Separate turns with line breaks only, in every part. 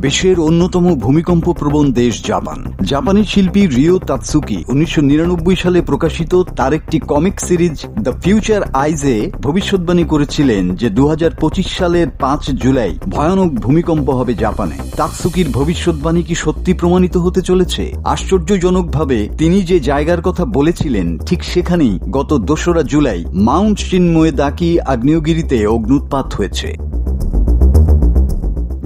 বিশ্বের অন্যতম ভূমিকম্প প্রবণ দেশ জাপান। জাপানি শিল্পী রিও তাৎসুকি উনিশশো নিরানব্বই সালে প্রকাশিত তার একটি কমিক সিরিজ দ্য ফিউচার আইজে ভবিষ্যৎবাণী করেছিলেন যে দুহাজার পঁচিশ সালের পাঁচ জুলাই ভয়ানক ভূমিকম্প হবে জাপানে। তাৎসুকির ভবিষ্যৎবাণী কি সত্যি প্রমাণিত হতে চলেছে? আশ্চর্যজনকভাবে তিনি যে জায়গার কথা বলেছিলেন, ঠিক সেখানেই গত দোসরা জুলাই মাউন্ট চিন্ময় দাকি আগ্নেয়গিরিতে অগ্নুৎপাত হয়েছে।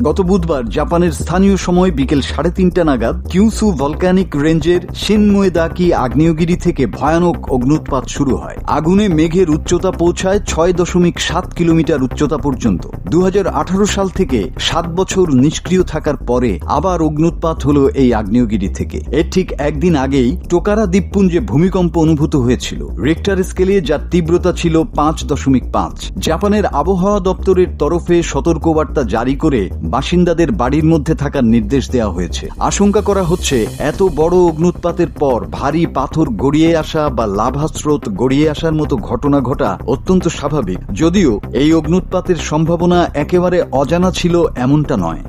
গত বুধবার জাপানের স্থানীয় সময় বিকেল সাড়ে তিনটা নাগাদ, কিউসু ভলকানিক রেঞ্জের শিনমোয়েদাকি আগ্নেয়গিরি থেকে ভয়ানক অগ্নুৎপাত শুরু হয়। আগুনে মেঘের উচ্চতা পৌঁছায় ছয় দশমিক সাত কিলোমিটার উচ্চতা পর্যন্ত। দু হাজার আঠারো সাল থেকে সাত বছর নিষ্ক্রিয় থাকার পরে আবার অগ্নুৎপাত হল এই আগ্নেয়গিরি থেকে। এর ঠিক একদিন আগেই টোকারা দ্বীপপুঞ্জে ভূমিকম্প অনুভূত হয়েছিল। রেক্টার স্কেলে যার তীব্রতা ছিল পাঁচ দশমিক পাঁচ। জাপানের আবহাওয়া দপ্তরের তরফে সতর্কবার্তা জারি করে বাসিন্দাদের বাড়ির মধ্যে থাকার নির্দেশ দেওয়া হয়েছে। আশঙ্কা করা হচ্ছে, এত বড় অগ্নুৎপাতের পর ভারী পাথর গড়িয়ে আসা বা লাভা স্রোত গড়িয়ে আসার মতো ঘটনা ঘটা অত্যন্ত স্বাভাবিক। যদিও এই অগ্নুৎপাতের সম্ভাবনা একেবারে অজানা ছিল এমনটা নয়।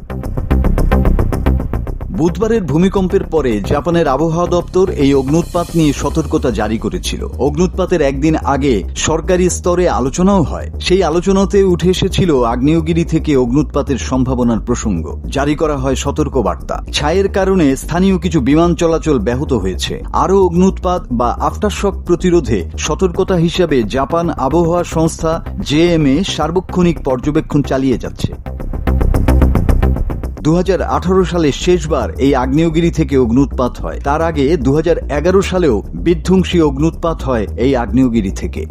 বুধবারের ভূমিকম্পের পরে জাপানের আবহাওয়া দপ্তর এই অগ্নুৎপাত নিয়ে সতর্কতা জারি করেছিল। অগ্নুৎপাতের একদিন আগে সরকারি স্তরে আলোচনাও হয়। সেই আলোচনাতে উঠে এসেছিল আগ্নেয়গিরি থেকে অগ্নুৎপাতের সম্ভাবনার প্রসঙ্গ। জারি করা হয় সতর্ক বার্তা ছায়ের কারণে স্থানীয় কিছু বিমান চলাচল ব্যাহত হয়েছে। আরও অগ্নুৎপাত বা আফটারশক প্রতিরোধে সতর্কতা হিসাবে জাপান আবহাওয়া সংস্থা জেএমএ সার্বক্ষণিক পর্যবেক্ষণ চালিয়ে যাচ্ছে। দুহাজার আঠারো সালে শেষবার এই আগ্নেয়গিরি থেকে অগ্নুৎপাত হয়। তার আগে দু হাজার এগারো সালেও বিধ্বংসী অগ্নুৎপাত হয় এই আগ্নেয়গিরি থেকে।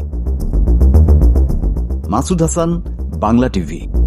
মাসুদ হাসান, বাংলা টিভি।